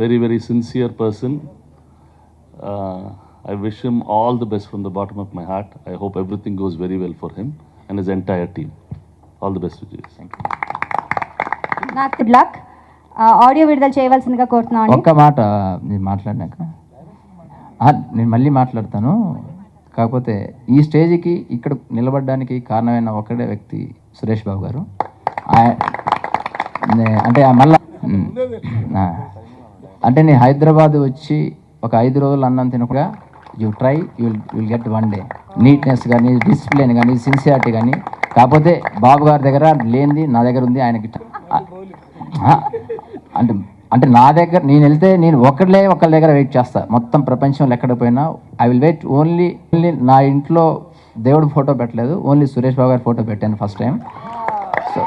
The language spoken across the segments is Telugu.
Very very sincere person I wish him all the best from the bottom of my heart I hope everything goes very well for him and his entire team all the best Vijay good luck audio విడుదల చేయవలసిందిగా కోరుతున్నాను ఒక్క మాట నేను మాట్లాడినాక నేను మళ్ళీ మాట్లాడతాను. కాకపోతే ఈ స్టేజ్కి ఇక్కడ నిలబడడానికి కారణమైన ఒకటే వ్యక్తి సురేష్ బాబు గారు. అంటే మళ్ళీ అంటే నేను హైదరాబాద్ వచ్చి ఒక ఐదు రోజులు అన్నం తినకుండా you try you will get one day neatness కానీ డిసిప్లిన్ కానీ సిన్సియారిటీ కానీ కాకపోతే బాబు గారి దగ్గర లేనిది నా దగ్గర ఉంది ఆయనకి అంటే అంటే నా దగ్గర నేను వెళ్తే నేను ఒకళ్ళే ఒకళ్ళ దగ్గర వెయిట్ చేస్తా. మొత్తం ప్రపంచంలో ఎక్కడ పోయినా I will wait only only నా ఇంట్లో దేవుడు ఫోటో పెట్టలేదు. ఓన్లీ సురేష్ బాబు గారి ఫోటో పెట్టాను ఫస్ట్ టైం సో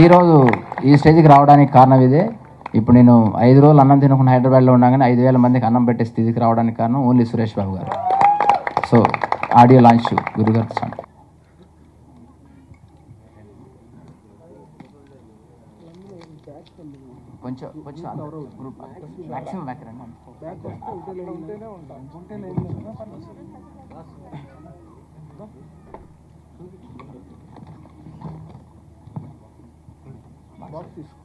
ఈరోజు ఈ స్టేజ్కి రావడానికి కారణం ఇదే. ఇప్పుడు నేను ఐదు రోజులు అన్నం తినకుండా హైదరాబాద్లో ఉండగానే ఐదు వేల మందికి అన్నం పెట్టే స్థితికి రావడానికి కారణం ఓన్లీ సురేష్ బాబు గారు. సో ఆడియో లాంచ్ గురుగారు సాంగ్. కొంచెం కొంచెం మ్యాక్సిమం బ్యాక్ రండి గోళీలాటతో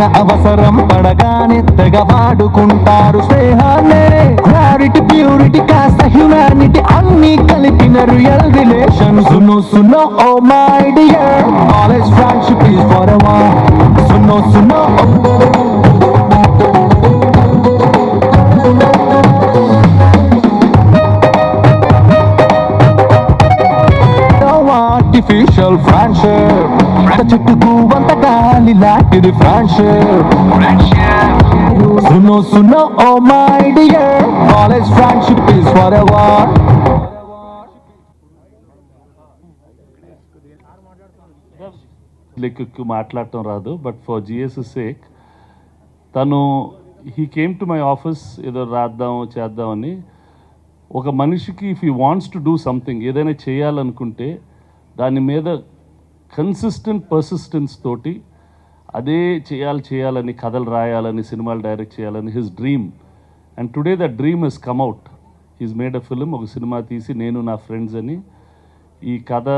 అయిన అవసరం పడగానే తెగ వాడుకుంటారు స్నేహాన్నే. క్లారిటీ ప్యూరిటీ కాస్త హ్యూమానిటీ అన్ని కలిపిన రియల్ రిలేషన్ సును సునో ఓ my dear. College friendship is forever సునో సునో ఆర్టిఫిషియల్ ఫ్రెండ్షిప్ చుట్టుకు వంత గాలి లాంటిది ఫ్రెండ్షిప్ సునో సునో oh oh my dear. College friendship is forever. ఎక్కువ మాట్లాడటం రాదు బట్ ఫర్ జిఎస్ సేక్ తను he came to my office ఏదో రాద్దాం చేద్దామని ఒక మనిషికి if he wants to do something ఏదైనా చేయాలనుకుంటే దాని మీద కన్సిస్టెంట్ పర్సిస్టెన్స్ తోటి అదే చేయాలి చేయాలని కథలు రాయాలని సినిమాలు డైరెక్ట్ చేయాలని his dream and today the dream is come out he's made a film ఒక సినిమా తీసి నేను నా ఫ్రెండ్స్ అని. ఈ కథ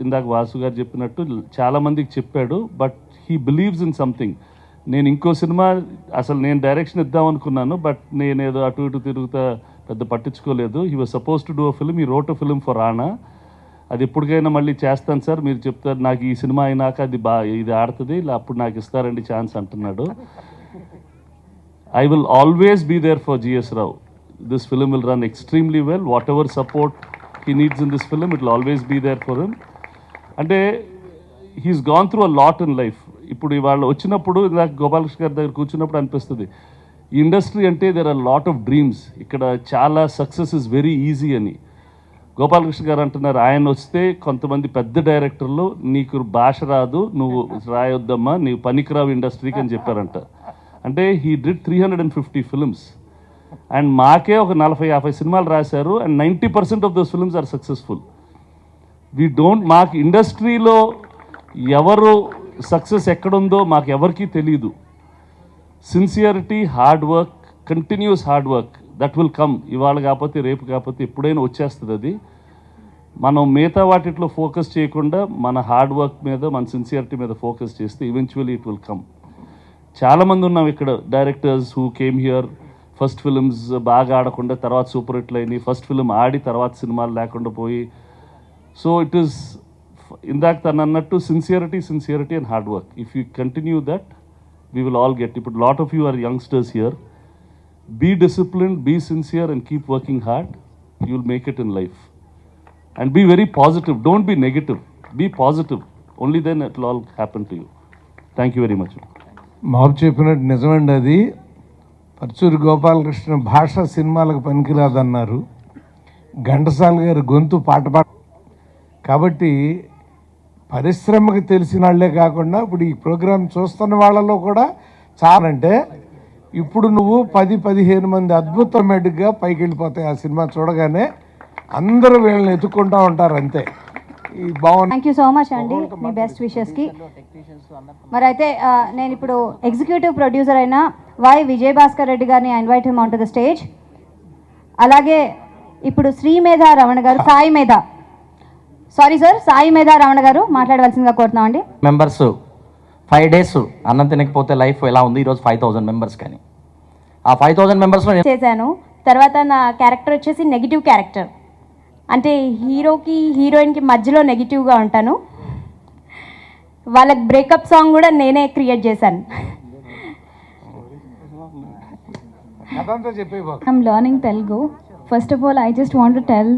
ఇందాక వాసు గారు చెప్పినట్టు చాలామందికి చెప్పాడు but he believes in something నేను ఇంకో సినిమా అసలు నేను డైరెక్షన్ ఇద్దాం అనుకున్నాను బట్ నేను ఏదో అటు ఇటు తిరుగుతా పెద్ద పట్టించుకోలేదు. He was suppose to do a film I wrote a film for Rana అది ఎప్పటికైనా మళ్ళీ చేస్తాను సార్. మీరు చెప్తారు నాకు ఈ సినిమా అయినాక అది బా ఇది ఆడుతుంది ఇలా అప్పుడు నాకు ఇస్తారండి ఛాన్స్ అంటున్నాడు. I will always be there for GS Rao this film will run extremely well whatever support he needs in this film it will always be there for him అంటే he's gone through a lot in life ఇప్పుడు ఇవాళ వచ్చినప్పుడు నాకు గోపాలకృష్ణ గారి దగ్గర కూర్చున్నప్పుడు అనిపిస్తుంది ఇండస్ట్రీ అంటే there are lot of dreams ఇక్కడ చాలా సక్సెస్ ఇస్ వెరీ ఈజీ అని. గోపాలకృష్ణ గారు అంటున్నారు ఆయన వస్తే కొంతమంది పెద్ద డైరెక్టర్లు నీకు భాష రాదు నువ్వు రాయొద్దమ్మా నీవు పనికిరావు ఇండస్ట్రీకి అని చెప్పారంట. అంటే he did three hundred and fifty films and మాకే ఒక నలభై యాభై సినిమాలు రాశారు and ninety percent of those films are successful we don't మాకు ఇండస్ట్రీలో ఎవరు సక్సెస్ ఎక్కడుందో మాకు ఎవరికీ తెలియదు sincerity hard work continues hard work that will come ఇవాళ కాకపోతే రేపు కాకపోతే ఎప్పుడైనా వచ్చేస్తుంది అది. మనం మిగతా వాటిట్లో ఫోకస్ చేయకుండా మన హార్డ్ వర్క్ మీద మన సిన్సియరిటీ మీద ఫోకస్ చేస్తే ఈవెన్చువలీ ఇట్ విల్ కమ్ చాలామంది ఉన్నాం ఇక్కడ. Directors who came here first films బాగా ఆడకుండా తర్వాత సూపర్ హిట్లు అయినాయి. ఫస్ట్ ఫిల్మ్ ఆడి తర్వాత సినిమాలు లేకుండా పోయి. సో ఇట్ ఈస్ ఇందాక తను అన్నట్టు sincerity sincerity and hard work if you continue that we will all get ఇప్పుడు lot of you are youngsters here be discipline be sincere and keep working hard you will make it in life and be very positive don't be negative be positive only then it all happen to you thank you very much మాకు చెప్పినట్టు నిజమండి అది. పర్చూరి గోపాలకృష్ణ భాష సినిమాలకు పనికిరాదన్నారు. ఘంటసాల గారి గొంతు పాట పాట. కాబట్టి పరిశ్రమకు తెలిసిన వాళ్ళే కాకుండా ఇప్పుడు ఈ ప్రోగ్రాం చూస్తున్న వాళ్ళలో కూడా చాలంటే ఇప్పుడు నువ్వు పది పదిహేను మంది అద్భుతమేటిక్గా పైకి వెళ్ళిపోతాయి ఆ సినిమా చూడగానే అందరూ వీళ్ళని ఎత్తుకుంటా ఉంటారు అంతే. థ్యాంక్ యూ సో మచ్ అండి మీ బెస్ట్ విషెస్కి మరి అయితే నేను ఇప్పుడు ఎగ్జిక్యూటివ్ ప్రొడ్యూసర్ అయిన వై విజయ్ భాస్కర్ రెడ్డి గారిని invite him on to the stage అలాగే ఇప్పుడు శ్రీమేధ రమణ గారు సాయి మేధ. సారీ సార్ సాయి మేధ రమణ గారు మాట్లాడవలసిందిగా కోరుతున్నామండి మెంబర్స్ ఫైవ్ డేస్ అన్నం తినకపోతే లైఫ్ ఎలా ఉంది? ఈరోజు ఫైవ్ థౌజండ్ మెంబర్స్ కానీ. ఆ ఫైవ్ థౌజండ్ మెంబర్స్లో చేశాను. తర్వాత నా క్యారెక్టర్ వచ్చేసి నెగిటివ్ క్యారెక్టర్. అంటే హీరోకి హీరోయిన్కి మధ్యలో నెగిటివ్గా ఉంటాను. వాళ్ళకి బ్రేకప్ సాంగ్ కూడా నేనే క్రియేట్ చేశాను. అదంతా చెప్పే I'm learning Telugu. First of all, I just want to tell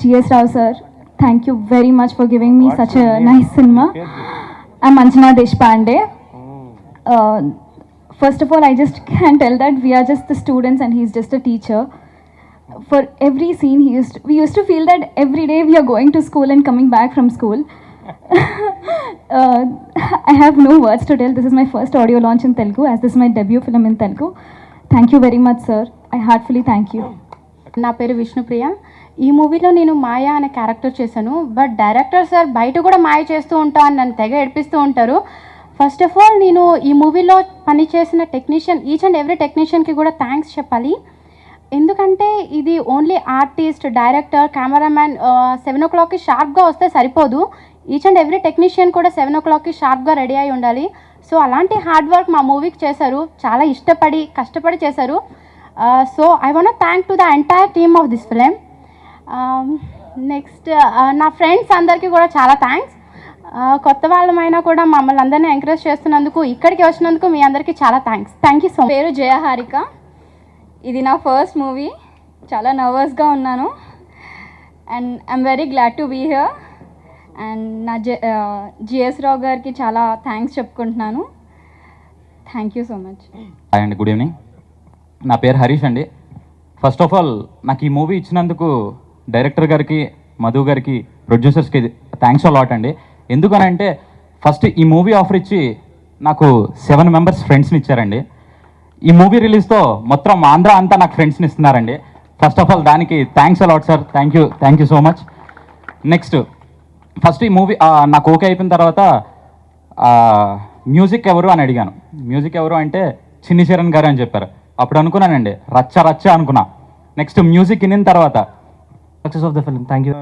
G.S. Rao sir, thank you very much for giving me such Deshpande. Uh, first of all, I just can tell that we are just the students and he's just a teacher. For every scene, he used we used to feel that every day we are going to school and coming back from school. uh, I have no words to tell. This is my first audio launch in Telugu, as this is my debut film in Telugu. Thank you very much, sir. I heartfully thank you. నా పేరు విష్ణుప్రియ ఈ మూవీలో నేను మాయా అనే క్యారెక్టర్ చేశాను బట్ డైరెక్టర్ సార్ బయట కూడా మాయ చేస్తూ ఉంటా అని నన్ను తెగ ఏడిపిస్తూ ఉంటారు. ఫస్ట్ ఆఫ్ ఆల్ నేను ఈ మూవీలో పనిచేసిన టెక్నీషియన్ ఈచ్ అండ్ ఎవ్రీ టెక్నీషియన్కి కూడా థ్యాంక్స్ చెప్పాలి. ఎందుకంటే ఇది only artist director cameraman seven ఓ క్లాక్కి షార్ప్గా వస్తే సరిపోదు. ఈచ్ అండ్ ఎవ్రీ టెక్నీషియన్ కూడా సెవెన్ ఓ క్లాక్కి షార్ప్గా రెడీ అయి ఉండాలి. సో అలాంటి హార్డ్ వర్క్ మా మూవీకి చేశారు. చాలా ఇష్టపడి కష్టపడి చేశారు. So I want thank to the entire team of this film Um, next uh, నా ఫ్రెండ్స్ అందరికీ కూడా చాలా థ్యాంక్స్ uh, కొత్త వాళ్ళమైనా కూడా మమ్మల్ని అందరినీ ఎంకరేజ్ చేస్తున్నందుకు ఇక్కడికి వచ్చినందుకు మీ అందరికీ చాలా thanks thank you so much పేరు జయహారిక ఇది నా ఫస్ట్ మూవీ చాలా నర్వస్గా ఉన్నాను. And I'm very glad to be here and నా జె జిఎస్ రావు గారికి చాలా థ్యాంక్స్ చెప్పుకుంటున్నాను. Thank you so much hi అండి గుడ్ ఈవినింగ్ నా పేరు హరీష్ అండి. ఫస్ట్ ఆఫ్ ఆల్ నాకు ఈ మూవీ ఇచ్చినందుకు డైరెక్టర్ గారికి మధు గారికి ప్రొడ్యూసర్స్కి థ్యాంక్స్ అలాట్ అండి. ఎందుకనంటే ఫస్ట్ ఈ మూవీ ఆఫర్ ఇచ్చి నాకు సెవెన్ మెంబర్స్ ఫ్రెండ్స్ని ఇచ్చారండి. ఈ మూవీ రిలీజ్తో మొత్తం ఆంధ్ర అంతా నాకు ఫ్రెండ్స్ని ఇస్తున్నారండి. ఫస్ట్ ఆఫ్ ఆల్ దానికి thanks a lot sir thank you thank you so much next first ఈ మూవీ నాకు ఓకే అయిపోయిన తర్వాత మ్యూజిక్ ఎవరు అని అడిగాను. మ్యూజిక్ ఎవరు అంటే చిన్ని చరణ్ గారు అని చెప్పారు. అప్పుడు అనుకున్నానండి రచ్చ రచ్చ అనుకున్నా. నెక్స్ట్ మ్యూజిక్ వినిన తర్వాత success of the film. Thank you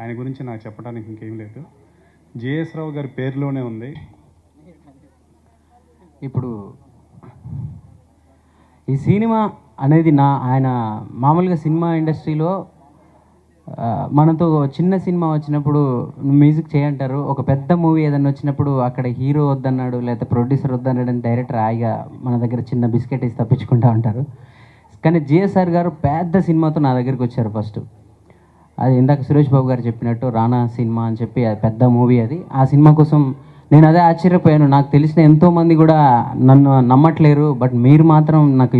ఆయన గురించి నాకు చెప్పడానికి ఇంకేం లేదు. జేఎస్ రావు గారి పేరులోనే ఉంది. ఇప్పుడు ఈ సినిమా అనేది నా ఆయన మామూలుగా సినిమా ఇండస్ట్రీలో మనతో చిన్న సినిమా వచ్చినప్పుడు మ్యూజిక్ చేయంటారు. ఒక పెద్ద మూవీ ఏదైనా వచ్చినప్పుడు అక్కడ హీరో వద్దన్నాడు లేకపోతే ప్రొడ్యూసర్ వద్దన్నాడు అని డైరెక్టర్ హాయిగా మన దగ్గర చిన్న బిస్కెట్ ఇసి తప్పించుకుంటా ఉంటారు. కానీ జిఎస్ఆర్ గారు పెద్ద సినిమాతో నా దగ్గరికి వచ్చారు ఫస్ట్. అది ఇందాక సురేష్ బాబు గారు చెప్పినట్టు రానా సినిమా అని చెప్పి అది పెద్ద మూవీ అది. ఆ సినిమా కోసం నేను అదే ఆశ్చర్యపోయాను. నాకు తెలిసిన ఎంతో మంది కూడా నన్ను నమ్మట్లేరు బట్ మీరు మాత్రం నాకు